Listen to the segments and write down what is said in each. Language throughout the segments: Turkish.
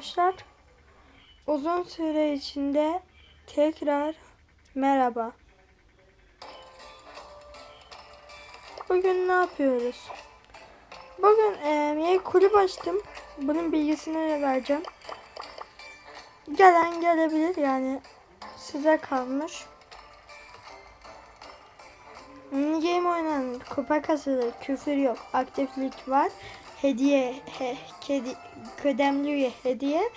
arkadaşlar. Uzun süre içinde tekrar merhaba. Bugün ne yapıyoruz? Bugün e, kulüp açtım. Bunun bilgisini vereceğim. Gelen gelebilir yani size kalmış. Game oynanan kupa kasılır, küfür yok, aktiflik var, hediye, he, kedi, kıdemli üye hediye.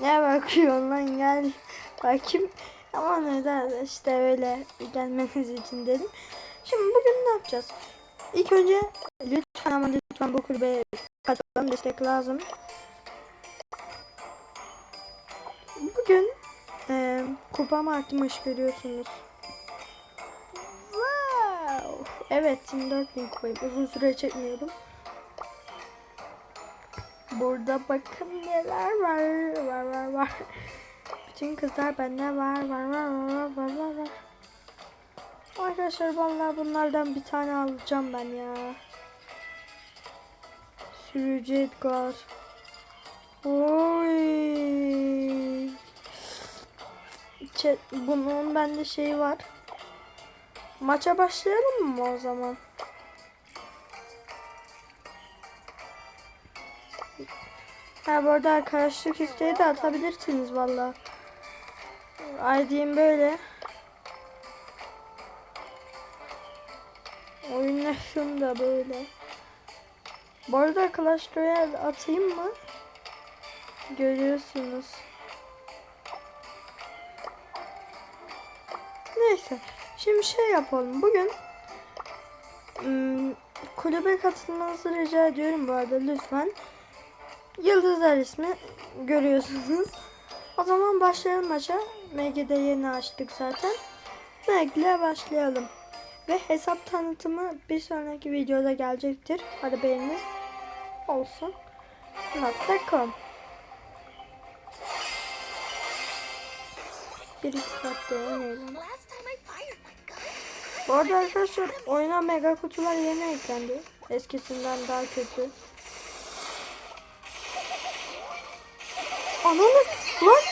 Ne bakıyorsun lan gel bakayım. Ama neden işte öyle gelmeniz için dedim. Şimdi bugün ne yapacağız? İlk önce lütfen ama lütfen bu kulübe katılalım destek lazım. Bugün e, kupam artmış görüyorsunuz. Wow. Evet 24 bin kupayım. Uzun süre çekmiyordum. Burada bakın neler var. Var var var. Bütün kızlar bende var. Var var var var var var. Arkadaşlar vallahi bunlardan bir tane alacağım ben ya. Sürücü Edgar. Oy. Çe- Bunun bende şeyi var. Maça başlayalım mı o zaman? Ha bu arada arkadaşlık isteği de atabilirsiniz valla. ID'm böyle. Oyunlaşım da böyle. Bu arada Clash Royale atayım mı? Görüyorsunuz. Neyse. Şimdi şey yapalım. Bugün ım, kulübe katılmanızı rica ediyorum bu arada lütfen. Yıldızlar ismi görüyorsunuz. O zaman başlayalım maça. MG'de yeni açtık zaten. MG'le başlayalım. Ve hesap tanıtımı bir sonraki videoda gelecektir. Hadi beğeniniz olsun. Not.com Bir iki saatte oynayalım. Last time I fired my gun, Bu arada arkadaşlar oyuna mega kutular yeni eklendi. Eskisinden daha kötü. Ananı lan.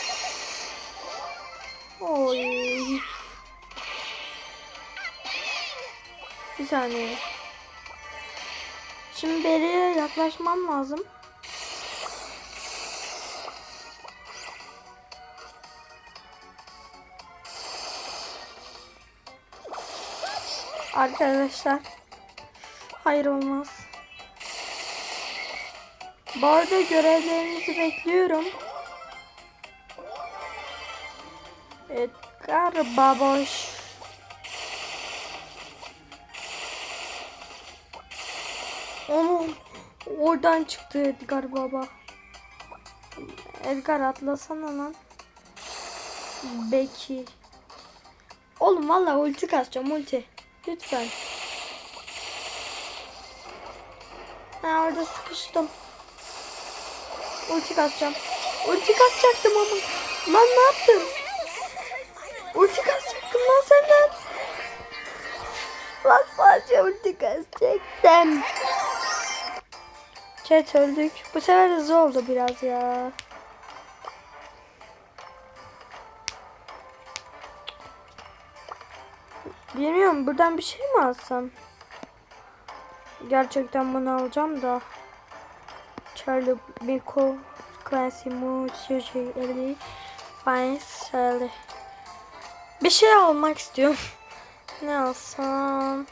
Oy. Bir saniye. Şimdi beriye yaklaşmam lazım. Arkadaşlar. Hayır olmaz. Bu arada görevlerinizi bekliyorum. Edgar Baboş. Onu oradan çıktı Edgar Baba. Edgar atlasana lan. Beki. Oğlum valla ulti kasacağım ulti. Lütfen. Ha orada sıkıştım. Ulti kasacağım. Ulti kasacaktım ama. Lan ne yaptın? Ulti kasacaktım lan senden. Lan sadece ulti kasacaktım. Chat öldük. Bu sefer hızlı oldu biraz ya. Bilmiyorum buradan bir şey mi alsam? Gerçekten bunu alacağım da. Charlie Biko Clancy Mood Suji Eli Fine Sally Bir şey almak istiyorum. ne alsam?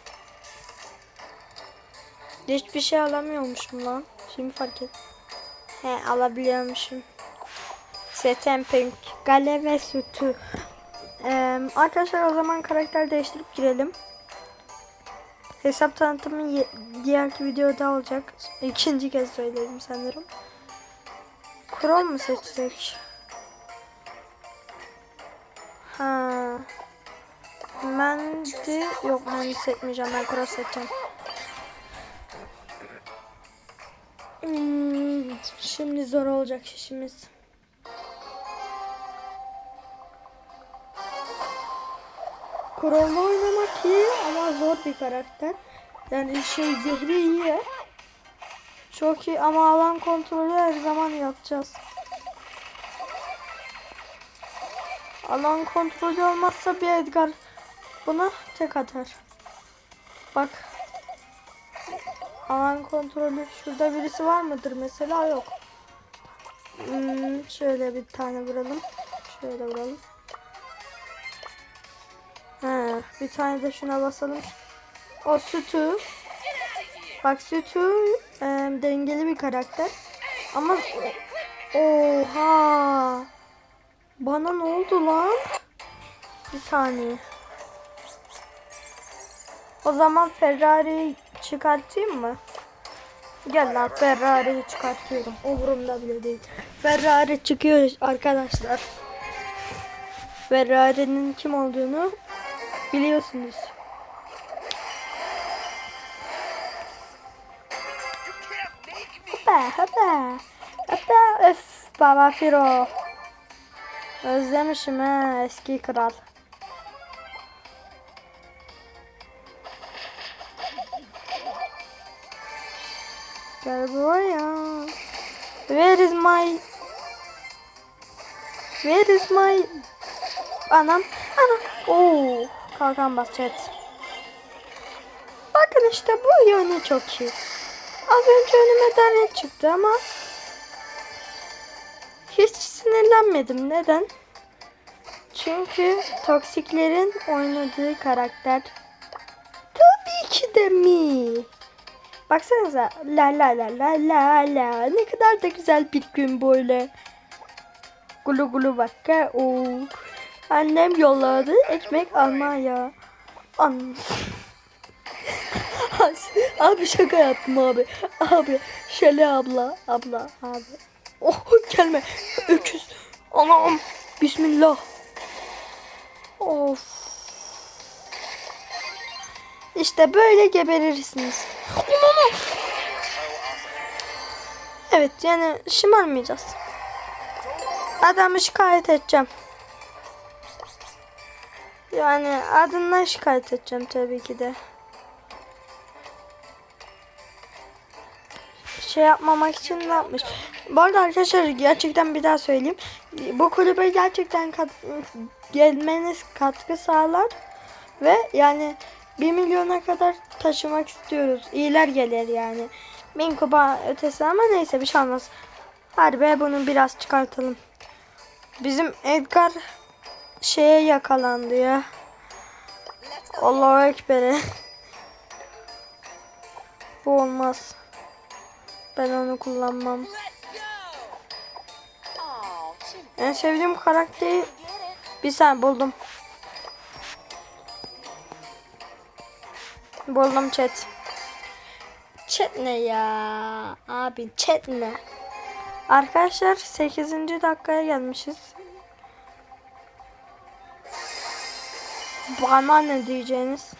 Hiçbir şey alamıyormuşum lan. Şimdi fark et. He alabiliyormuşum. Seten Pink, Gale ve Sütü. Ee, arkadaşlar o zaman karakter değiştirip girelim. Hesap tanıtımı diğerki videoda olacak. İkinci kez söyledim sanırım. Chrome mu seçsek? Ha. Mendi yok Mendi seçmeyeceğim. Ben Chrome seçeceğim. Hmm, şimdi zor olacak işimiz. Kurallı oynamak iyi ama zor bir karakter. Yani şey zehri iyi. Çok iyi ama alan kontrolü her zaman yapacağız. Alan kontrolü olmazsa bir Edgar buna tek atar. Bak. Alan kontrolü şurada birisi var mıdır mesela yok. Hmm, şöyle bir tane vuralım. Şöyle vuralım. Ha, bir tane de şuna basalım. O Sütü. Bak Sütü e, dengeli bir karakter. Ama oha. Bana ne oldu lan? Bir saniye. O zaman Ferrari'yi çıkartayım mı? Gel lan Ferrari'yi çıkartıyorum. Umurumda bile değil. Ferrari çıkıyor arkadaşlar. Ferrari'nin kim olduğunu biliyorsunuz. Hopa hopa. Hopa öf baba Firo. Özlemişim ha eski kral. Gel buraya. Where is my Where is my Anam Anam Oo Kalkan basacağız Bakın işte bu yönü çok iyi Az önce önüme dernek çıktı ama Hiç sinirlenmedim neden Çünkü Toksiklerin oynadığı karakter Tabii ki de mi Baksanıza la la la la la la ne kadar da güzel bir gün böyle. Gulu gulu bakka o. Annem yolladı ekmek almaya. An. abi şaka yaptım abi. Abi Şele abla abla abi. Oh gelme öküz. Anam bismillah. Of. İşte böyle geberirsiniz. Evet yani şımarmayacağız. Adamı şikayet edeceğim. Yani adından şikayet edeceğim tabii ki de. Şey yapmamak için ne yapmış? Bu arada arkadaşlar gerçekten bir daha söyleyeyim. Bu kulübe gerçekten kat gelmeniz katkı sağlar. Ve yani 1 milyona kadar taşımak istiyoruz. İyiler gelir yani. Bin kupa ötesi ama neyse bir şey olmaz. Hadi be bunu biraz çıkartalım. Bizim Edgar şeye yakalandı ya. Allahu Ekber'e. Bu olmaz. Ben onu kullanmam. En sevdiğim karakteri bir sen buldum. Buldum chat. Chat ne ya? Abi chat ne? Arkadaşlar 8. dakikaya gelmişiz. Bana ne diyeceğiniz?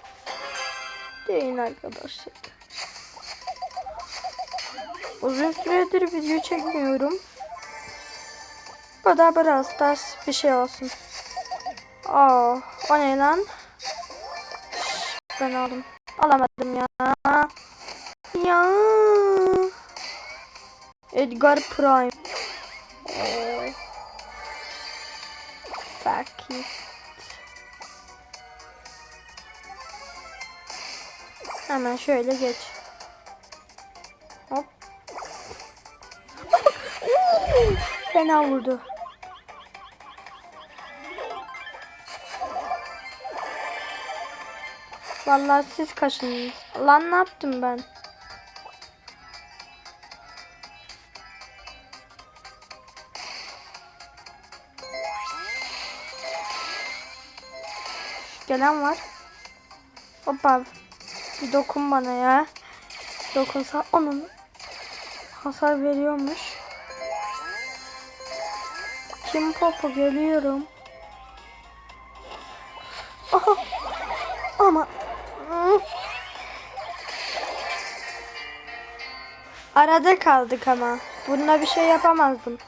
Deyin arkadaşlar. Uzun süredir video çekmiyorum. Bu da ders bir şey olsun. Aa, o ne lan? Ben aldım. Alamadım ya. Ya. Edgar Prime. Oh. Fakir. Hemen şöyle geç. Hop. Fena vurdu. Vallahi siz kaşındınız. Lan ne yaptım ben? Gelen var. Hoppa. Bir dokun bana ya. Dokunsa onun hasar veriyormuş. Kim popu geliyorum. Aha. Ama Arada kaldık ama. Bunda bir şey yapamazdım.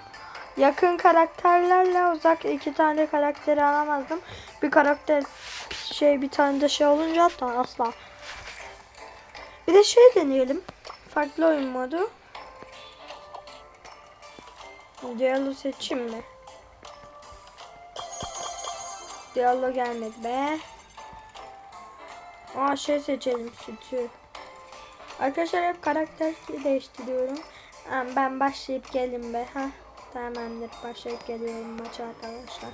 Yakın karakterlerle uzak iki tane karakteri alamazdım. Bir karakter şey bir tane de şey olunca hatta asla. Bir de şey deneyelim. Farklı oyun modu. Diyalı seçeyim mi? Diyalog gelmedi be. Aa şey seçelim sütü. Arkadaşlar hep karakter değiştiriyorum. Ben başlayıp gelin be. Ha tamamdır başlayıp geliyorum maça arkadaşlar.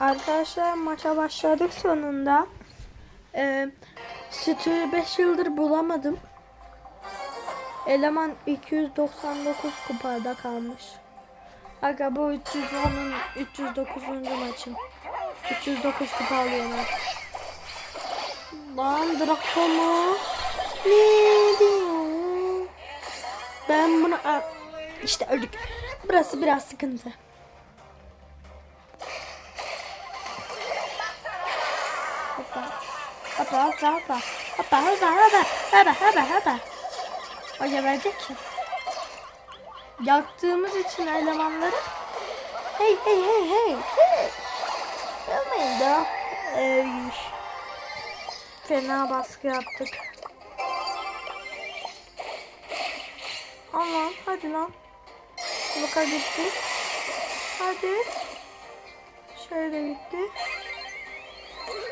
Arkadaşlar maça başladık sonunda. Ee, sütü 5 yıldır bulamadım. Eleman 299 kupada kalmış. Aga bu 310'un 309. maçım. 309 kupa alıyorum artık. Lan Draco mu? Ne diyor? Ben bunu... İşte öldük. Burası biraz sıkıntı. Hoppa. Hoppa hoppa hoppa. Hoppa hoppa hoppa. Hoppa hoppa hoppa. O geberecek ki. Yaktığımız için elemanları. Hey hey hey hey. hey. Yapmayın da. Ee, fena baskı yaptık. Aman hadi lan. Luka gitti. Hadi. Şöyle gitti.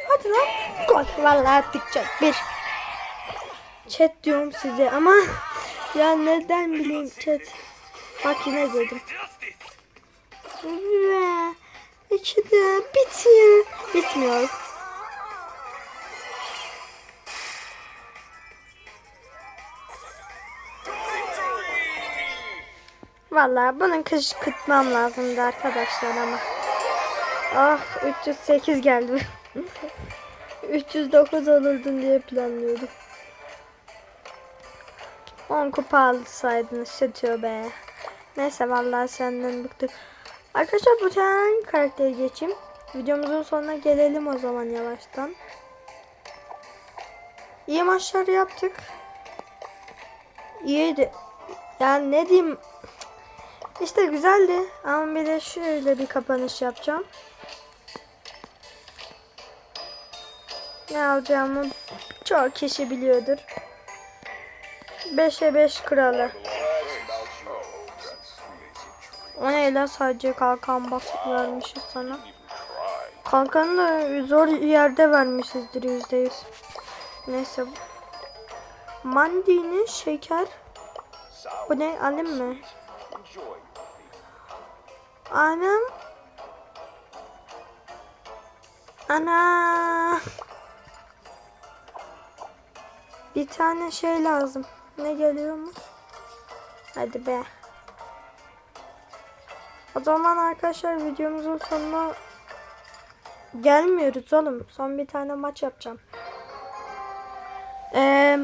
Hadi lan. Gol. Vallahi attık çok. Bir. Chat diyorum size ama ya neden bileyim chat. Bak yine dedim. Ve iki de bitiyor. Bitmiyor. Vallahi bunun kışkırtmam lazımdı arkadaşlar ama. Ah 308 geldi. 309 olurdun diye planlıyordum. 10 kupa alsaydınız şatıyor be. Neyse vallahi senden bıktık. Arkadaşlar bu tane karakteri geçeyim. Videomuzun sonuna gelelim o zaman yavaştan. İyi maçlar yaptık. İyiydi. Yani ne diyeyim. İşte güzeldi. Ama bir de şöyle bir kapanış yapacağım. Ne alacağımı çok kişi biliyordur. 5'e 5 kralı. O ne lan sadece kalkan basıp vermişiz sana. Kalkanı da zor yerde vermişizdir yüzde yüz. Neyse. Mandini şeker. Bu ne alayım mı? Anam. Ana. Bir tane şey lazım. Ne geliyor mu? Hadi be. O zaman arkadaşlar videomuzun sonuna gelmiyoruz oğlum. Son bir tane maç yapacağım. Eee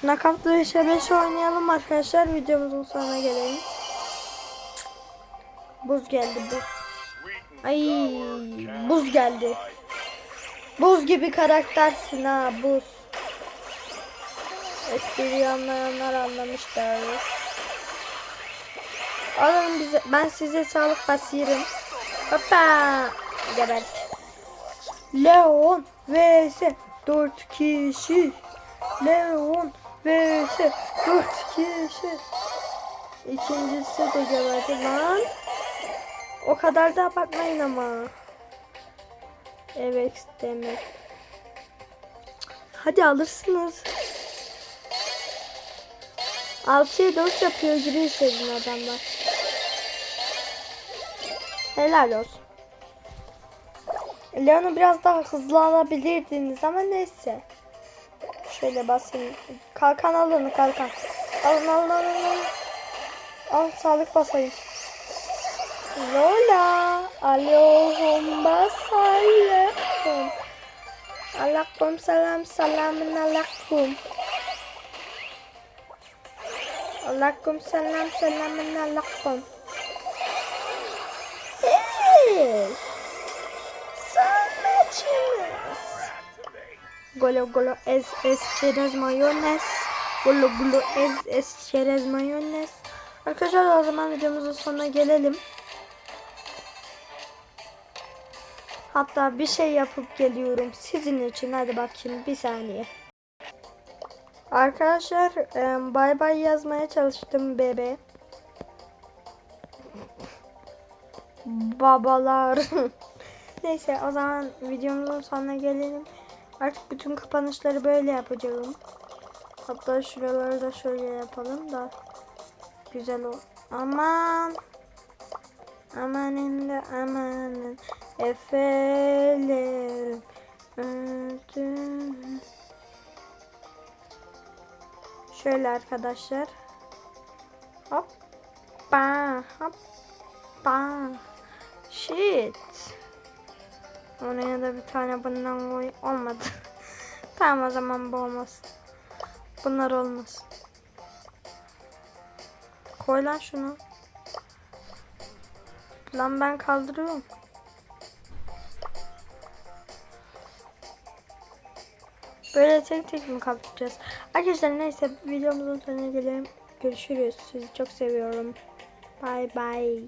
Knockout 5'e 5 oynayalım arkadaşlar. Videomuzun sonuna gelelim. Buz geldi buz. Ay buz geldi. Buz gibi karaktersin ha buz. Espriyi anlayanlar anlamışlar. Alın bize, ben size sağlık basıyorum. Hoppa. Gebert. Leon vs 4 kişi. Leon vs 4 kişi. İkincisi de geberdi lan. O kadar da abartmayın ama. Evet demek. Hadi alırsınız. 6'ya 4 yapıyor gibi hissedin adamlar. Helal olsun. Leon'u biraz daha hızlı alabilirdiniz ama neyse. Şöyle basayım. Kalkan alın kalkan. Alın alın alın. alın. Al sağlık basayım. Lola. Allahumma sallam. Aleyküm selam selamün aleyküm. Aleyküm selam selamün aleyküm. Hey. Sanatçımız. Golo golo ez ez çerez mayonez. Golo golo ez ez çerez mayonez. Arkadaşlar o zaman videomuzun sonuna gelelim. Hatta bir şey yapıp geliyorum sizin için. Hadi bakayım bir saniye. Arkadaşlar bay bay yazmaya çalıştım bebe. Babalar. Neyse o zaman videomuzun sonuna gelelim. Artık bütün kapanışları böyle yapacağım. Hatta şuraları da şöyle yapalım da güzel ol. Aman. Amanın da amanın efelerim öldü. Şöyle arkadaşlar. Hoppa hoppa. Shit. Oraya da bir tane bundan koy. Olmadı. tamam o zaman bu olmaz. Bunlar olmaz. Koy lan şunu. Lan ben kaldırıyorum. Böyle tek tek mi kapatacağız? Arkadaşlar neyse videomuzun sonuna gelelim. Görüşürüz. Sizi çok seviyorum. Bye bye.